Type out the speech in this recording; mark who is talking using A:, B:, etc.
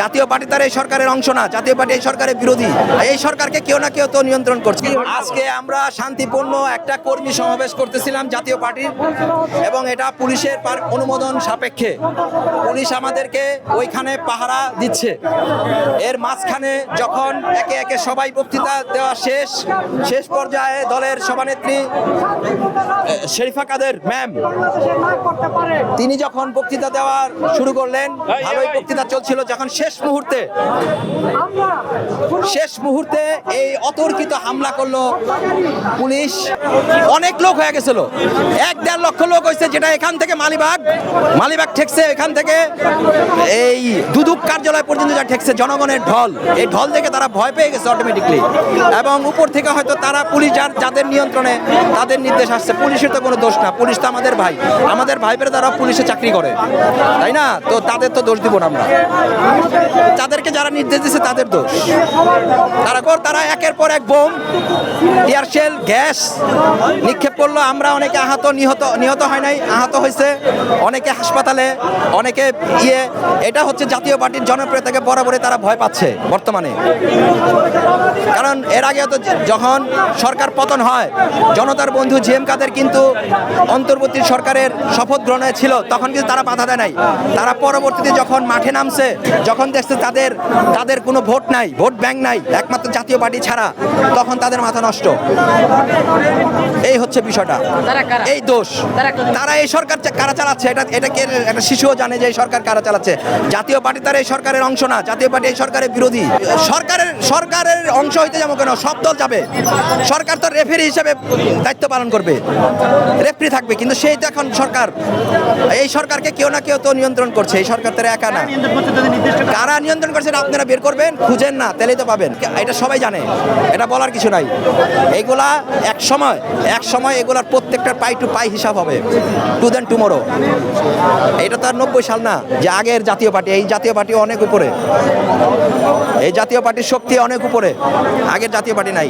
A: জাতীয় পার্টি তার এই সরকারের অংশ না, জাতীয় পার্টি এই সরকারের বিরোধী। এই সরকারকে কেউ না কেউ তো নিয়ন্ত্রণ করছে। আজকে আমরা শান্তিপূর্ণ একটা কর্মী সমাবেশ করতেছিলাম জাতীয় পার্টির, এবং এটা পুলিশের অনুমোদন সাপেক্ষে। পুলিশ আমাদেরকে ওইখানে পাহারা দিচ্ছে। এর মাঝখানে যখন একে একে সবাই বক্তৃতা দেওয়া শেষ শেষ পর্যায়ে দলের সভানেত্রী শরীফা কাদের ম্যাম, তিনি যখন বক্তৃতা দেওয়ার শুরু করলেন, ভালোই বক্তৃতা চলছিল। যখন শেষ মুহূর্তে, শেষ মুহূর্তে এই অতর্কিত হামলা করল পুলিশ। অনেক লোক হয়ে গেছিল। এক দেড় লক্ষ লোক হয়েছে যেটা এখান থেকে মালিবাগ মালিবাগ ঠেকছে এখান থেকে। এই দুদুক কার্যালয় পর্যন্ত যা ঠেকছে জনগণের ঢল। এই ঢল দেখে তারা ভয় পেয়ে গেছে অটোমেটিকলি এবং উপর থেকে হয়তো তারা পুলিশ যার, যাদের নিয়ন্ত্রণে তাদের নির্দেশ আসছে। পুলিশের তো কোনো দোষ না। পুলিশ তো আমাদের ভাই। আমাদের ভাই তারা পুলিশে চাকরি করে। তাই না? তো তাদের তো দোষ দিব না আমরা। তাদেরকে যারা নির্দেশ দিচ্ছে তাদের দোষ। তারা কর, তারা একের পর এক বোম, টিয়ার শেল, গ্যাস নিক্ষেপ করল। আমরা অনেকে আহত, নিহত নিহত হয় নাই, আহত হয়েছে অনেকে হাসপাতালে, অনেকে ইয়ে। এটা হচ্ছে জাতীয় পার্টির জনপ্রিয়তাকে বরাবরই তারা ভয় পাচ্ছে বর্তমানে। কারণ এর আগে তো যখন সরকার পতন হয়, জনতার বন্ধু জি এম কাদের কিন্তু অন্তর্বর্তী সরকারের শপথ গ্রহণে ছিল, তখন কিন্তু তারা বাধা দেয় নাই। তারা পরবর্তীতে যখন মাঠে নামছে, যখন দেখছে তাদের তাদের কোনো ভোট নাই ভোট ব্যাংক নাই একমাত্র জাতীয় পার্টি ছাড়া তখন তাদের মাথা নষ্ট। এই হচ্ছে বিষয়টা। এই দোষ।
B: তারা
A: তারা এই সরকার কারা চালাচ্ছে? এটা এটা কে একটা শিশুও জানে যে এই সরকার কারা চালাচ্ছে। জাতীয় পার্টি তার এই সরকারের অংশ না জাতীয় পার্টি এই সরকারের বিরোধী। সরকারের সরকারের অংশ হইতে যাব কেন সব দল যাবে। সরকার তো রেফারি হিসেবে দায়িত্ব পালন করবে। রেফারি থাকবে কিন্তু সেই তো এখন সরকার। এই সরকারকে কেউ না কেউ তো নিয়ন্ত্রণ করছে এই সরকার তারা একা না। কারা নিয়ন্ত্রণ করছে আপনারা বের করবেন? খুঁজেন না তাহলেই তো পাবেন। এটা সবাই জানে। এটা বলার কিছু নাই। এগুলা এক সময় এক সময় এগুলার প্রত্যেকটা পাই টু পাই হিসাব হবে। Two then tomorrow. এটা তো আর নব্বই সাল না, যে আগের জাতীয় পার্টি। এই জাতীয় পার্টি অনেক উপরে। এই জাতীয় পার্টির শক্তি অনেক উপরে। আগের জাতীয় পার্টি নাই।